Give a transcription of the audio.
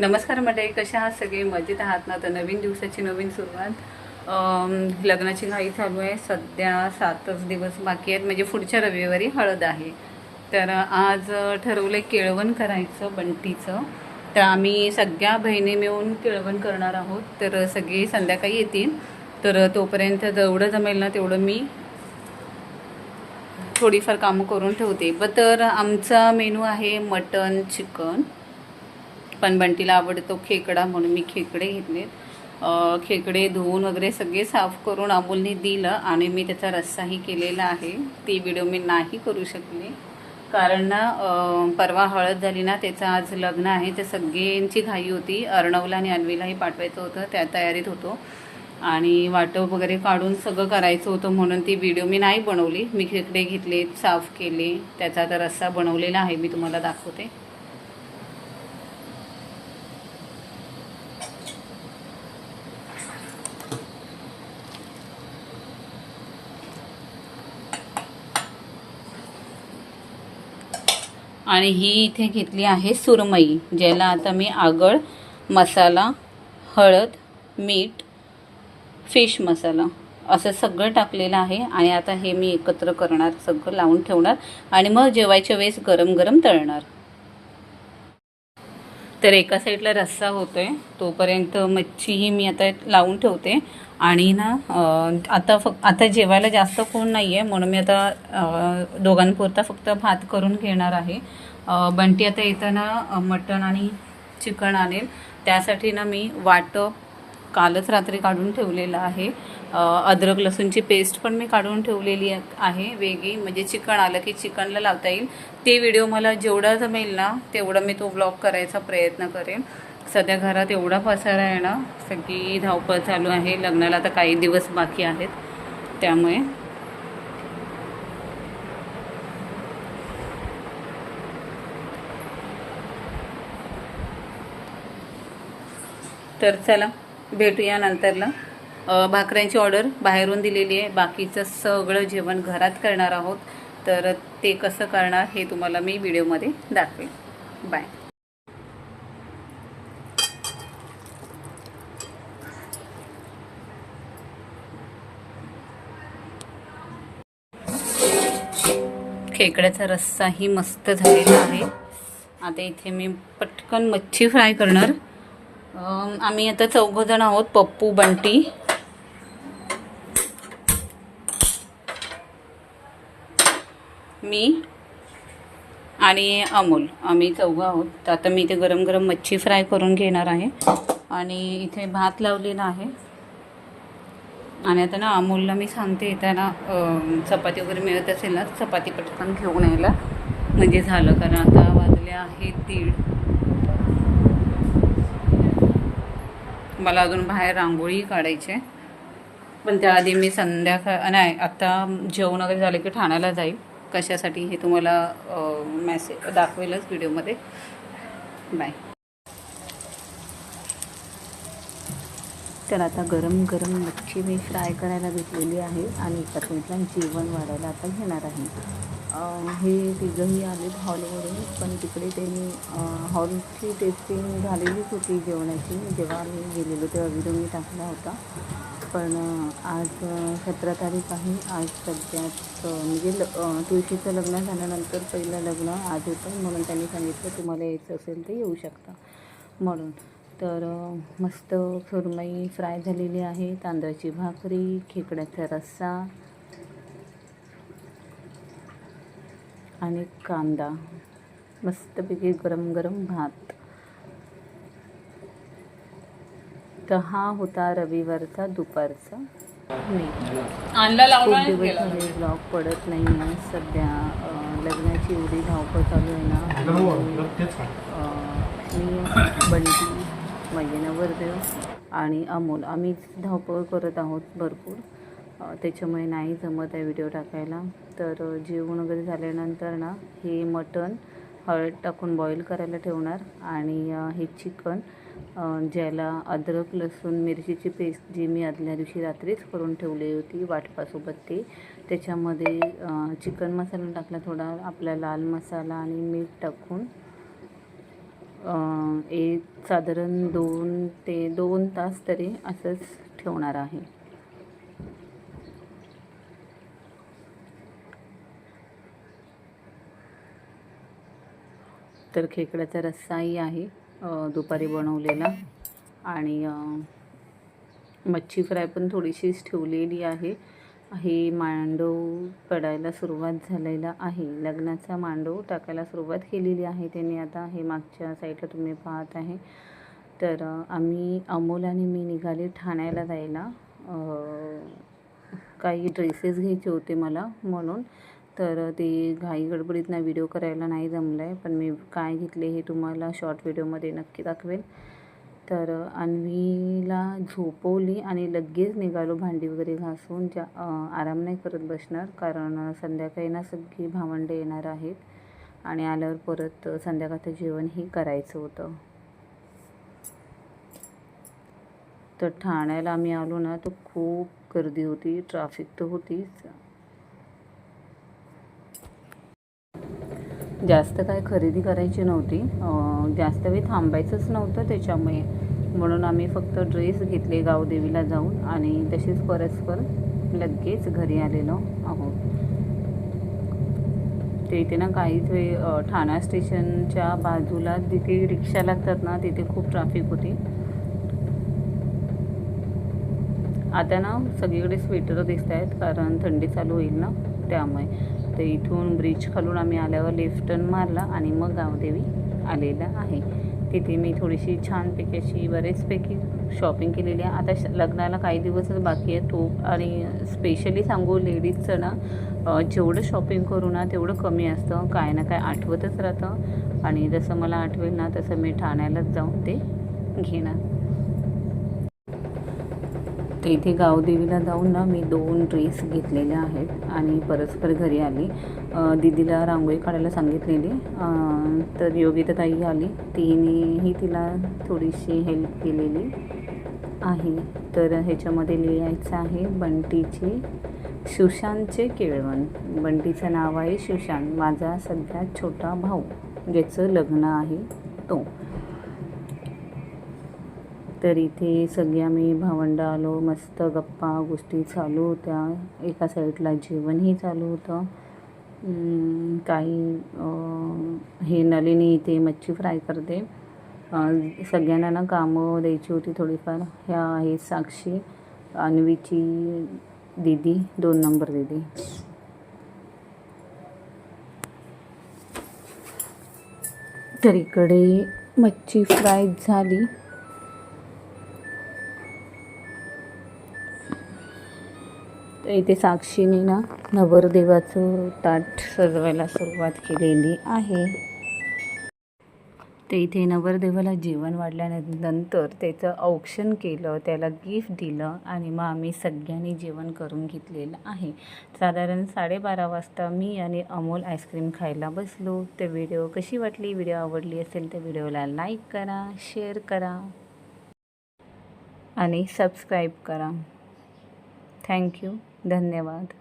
नमस्कार मंडळी कशा आहात सगळे? मजेत आहात ना? तर नवीन दिवसाची नवीन सुरुवात. लग्नाची घाई चालू आहे. सध्या सातच दिवस बाकी आहेत. म्हणजे पुढच्या रविवारी हळद आहे. तर आज ठरवलं केळवण करायचं बंटीचं. तर आम्ही सगळ्या बहिणी मिळून केळवण करणार आहोत. तर सगळे संध्याकाळी येतील. तर तोपर्यंत जेवढं जमेल ना तेवढं मी थोडीफार कामं करून ठेवते. ब तर आमचा मेनू आहे मटन चिकन. पण बंटीला आवडतो खेकडा म्हणून मी खेकडे घेतले. खेकडे धुवून वगैरे सगळे साफ करून अमोलने दिलं आणि मी त्याचा रस्साही केलेला आहे. ती व्हिडिओ मी नाही करू शकले. कारण ना परवा हळद झाली ना त्याचं आज लग्न आहे. तर सगळ्यांची घाई होती. अर्णवला आणि अन्वीलाही पाठवायचं होतं. त्या तयारीत होतो. आणि वाटप वगैरे काढून सगळं करायचं होतं म्हणून ती व्हिडिओ मी नाही बनवली. मी खेकडे घेतले साफ केले. त्याचा आता रस्सा बनवलेला आहे. मी तुम्हाला दाखवते. आणि ही इथे घेतली आहे सुरमई ज्याला आता मी आगळ मसाला हळद मीठ फिश मसाला असं सगळं टाकलेलं आहे. आणि आता हे मी एकत्र करणार सगळं लावून ठेवणार. आणि मग जेवायच्या वेळेस गरम गरम तळणार. तर एका साईडला रस्सा होतो आहे तोपर्यंत मच्छीही मी आता लावून ठेवते. आणि ना आता फक्त आता जेवायला जास्त कोण नाही आहे म्हणून मी आता दोघांपुरता फक्त भात करून घेणार आहे. बंटी आता येताना मटण आणि चिकन आणेल. त्यासाठी ना मी वाटप कालच रात्री काढून ठेवलेलं आहे. अद्रक लसूणची पेस्ट पण मी काढून ठेवलेली आहे. वेगळी म्हणजे चिकन आलं की चिकनला लावता येईल. ते व्हिडिओ मला जेवढा जमेल ना तेवढा मी तो ब्लॉग करायचा प्रयत्न करेन. सध्या घरात एवढा पसारा आहे ना सगळी धावपळ चालू आहे. लग्नाला आता काही दिवस बाकी आहेत. त्यामुळे तर चला. भेटूया नंतरला. भाकऱ्यांची ऑर्डर बाहेरून दिलेली आहे. बाकीचं सगळं जेवण घरात करणार आहोत. तर ते कसं करणार हे तुम्हाला मी व्हिडिओमध्ये दाखवेन. बाय खेकड्याचा रस्साही मस्त झालेला आहे. आता इथे मी पटकन मच्छी फ्राय करणार. आम्ही आता चौघजण आहोत पप्पू बंटी. मी आणि अमोल. आम्ही चौघं आहोत. तर आता मी इथे गरम गरम मच्छी फ्राय करून घेणार आहे. आणि इथे भात लावलेला आहे. आणि आता ना अमोलला मी सांगते त्यांना चपाती वगैरे मिळत असेल ना चपाती पटकन घेऊन यायला. म्हणजे झालं कारण आता वाजले आहे दीड. मला अजून बाहेर रांगोळी काढायची आहे. पण त्याआधी मी संध्याकाळ नाही आत्ता जेवण वगैरे झालं की ठाण्याला जाईल. कशासाठी हे तुम्हाला मेसेज दाखवेलच व्हिडिओमध्ये बाय तर आता गरम गरम मच्छी मी फ्राय करायला घेतलेली आहे आणि एका साईडला जेवण वाढायला आता घेणार आहे. हे तिघंही आले हॉलवरून पण तिकडे त्यांनी हॉलची टेस्टिंग झालेलीच होती जेवणाची. जेव्हा आम्ही गेलेलो तेव्हा व्हिडिओ मी टाकला होता. पण आज सतरा तारीख आहे. आज सध्यात म्हणजे ल तुळशीचं लग्न झाल्यानंतर पहिलं लग्न आज होतं. म्हणून त्यांनी सांगितलं तुम्हाला यायचं असेल तर येऊ शकता. म्हणून तर मस्त सुरमई फ्राय झालेली आहे तांदळाची भाकरी खेकड्याचा रस्सा आणि कांदा. मस्तपैकी गरम गरम भात. तर हा होता रविवारचा दुपारचा नाही आणला लावला खूप दिवस झाले ब्लॉग पडत नाही आहे सध्या लग्नाची एवढी धावपळ चालू आहे ना. मी बंटी. माझे नवरदेव आणि अमोल. आम्ही धावपळ करत आहोत भरपूर. त्याच्यामुळे नाही जमत आहे व्हिडिओ टाकायला. तर जेवण वगैरे झाल्यानंतर ना हे मटण हळद टाकून बॉईल करायला ठेवणार. आणि हे चिकन ज्याला अद्रक लसूण मिरचीची पेस्ट जी मी आदल्या दिवशी रात्रीच करून ठेवली होती वाटपासोबत ती. त्याच्यामध्ये चिकन मसाला टाकला थोडा. आपला लाल मसाला आणि मीठ टाकून एक साधारण दोन ते दोन तास तरी असंच ठेवणार आहे. तर खेकड्याचा रस्साही आहे दुपारी बनवलेला. आणि मच्छी फ्राय पण थोडीशीच ठेवलेली आहे. हे मांडव पडायला सुरुवात झालेला आहे. लग्नाचा मांडव टाकायला सुरुवात केलेली आहे. त्यांनी आता हे मागच्या साईडला तुम्ही पाहत आहे. तर आम्ही अमोल आणि मी निघाले ठाण्याला जायला. काही ड्रेसेस घ्यायचे होते मला म्हणून. तर ते घाई गडबडीतनं व्हिडिओ करायला नाही जमलं आहे पण मी काय घेतले हे तुम्हाला शॉर्ट व्हिडिओमध्ये नक्की दाखवेल तर अन्वीला झोपवली आणि लगेच निघालो भांडी वगैरे घासून. ज्या आराम नाही करत बसणार कारण संध्याकाळी ना सगळी भावंडे येणार आहेत. आणि आल्यावर परत संध्याकाळचं जेवणही करायचं होतं. तर ठाण्याला आम्ही आलो ना तर खूप गर्दी होती ट्रॅफिक तर होतीच. जास्त काय खरेदी करायची नव्हती. जास्त वेळ थांबायचंच नव्हतं त्याच्यामुळे. म्हणून आम्ही फक्त ड्रेस घेतले गावदेवीला जाऊन आणि तशीच परस्पर लगेच घरी आलेलो आहोत. ते इथे ना काहीच वेळ ठाणा स्टेशनच्या बाजूला जिथे रिक्षा लागतात ना तिथे खूप ट्रॅफिक होती. आता ना सगळीकडे स्वेटर दिसत आहेत कारण थंडी चालू होईल ना त्यामुळे. तर इथून ब्रिज खालून आम्ही आल्यावर लेफ्ट टर्न मारला आणि मग गावदेवी आलेला आहे. तिथे मी थोडीशी छानपैकी अशी बरेचपैकी शॉपिंग केलेली आहे. आता श- लग्नाला काही दिवसच बाकी आहे. तो आणि स्पेशली सांगू लेडीजचं ना जेवढं शॉपिंग करू ना तेवढं कमी असतं. काय ना काय आठवतच राहतं. आणि जसं मला आठवेल ना तसं मी ठाण्यालाच जाऊन ते घेणार. तर इथे गावदेवीला जाऊन ना मी दोन ड्रेस घेतलेले आहेत आणि परस्पर घरी आली. दिदीला दीदीला रांगोळी काढायला सांगितलेली. तर योगिताताई आली. तिनेही तिला थोडीशी हेल्प केलेली आहे. तर ह्याच्यामध्ये लिहायचं आहे बंटीची सुशांतचे केळवण. बंटीचं नाव आहे सुशांत माझा सध्या छोटा भाऊ ज्याचं लग्न आहे तो. तर इथे सगळे आम्ही भावंडं आलो मस्त गप्पा गोष्टी चालू होत्या. एका साईडला जेवणही चालू होतं. काही हे नलिनी इथे मच्छी फ्राय करते. सगळ्यांना ना कामं द्यायची होती थोडीफार. ह्या आहे साक्षी अन्वीची दीदी दोन नंबर दीदी. तर इकडे मच्छी फ्राय झाली. तर इथे साक्षीने ना नवरदेवाचं ताट सजवायला सुरुवात केलेली आहे. ते इथे नवरदेवाला जेवण वाढल्यानंतर त्याचं औक्षण केलं त्याला गिफ्ट दिलं आणि मग आम्ही सगळ्यांनी जेवण करून घेतलेलं आहे. साधारण साडेबारा वाजता मी आणि अमोल आईस्क्रीम खायला बसलो. तर व्हिडिओ कशी वाटली? व्हिडिओ आवडली असेल तर व्हिडिओला लाईक करा शेअर करा आणि सबस्क्राईब करा. थँक्यू धन्यवाद.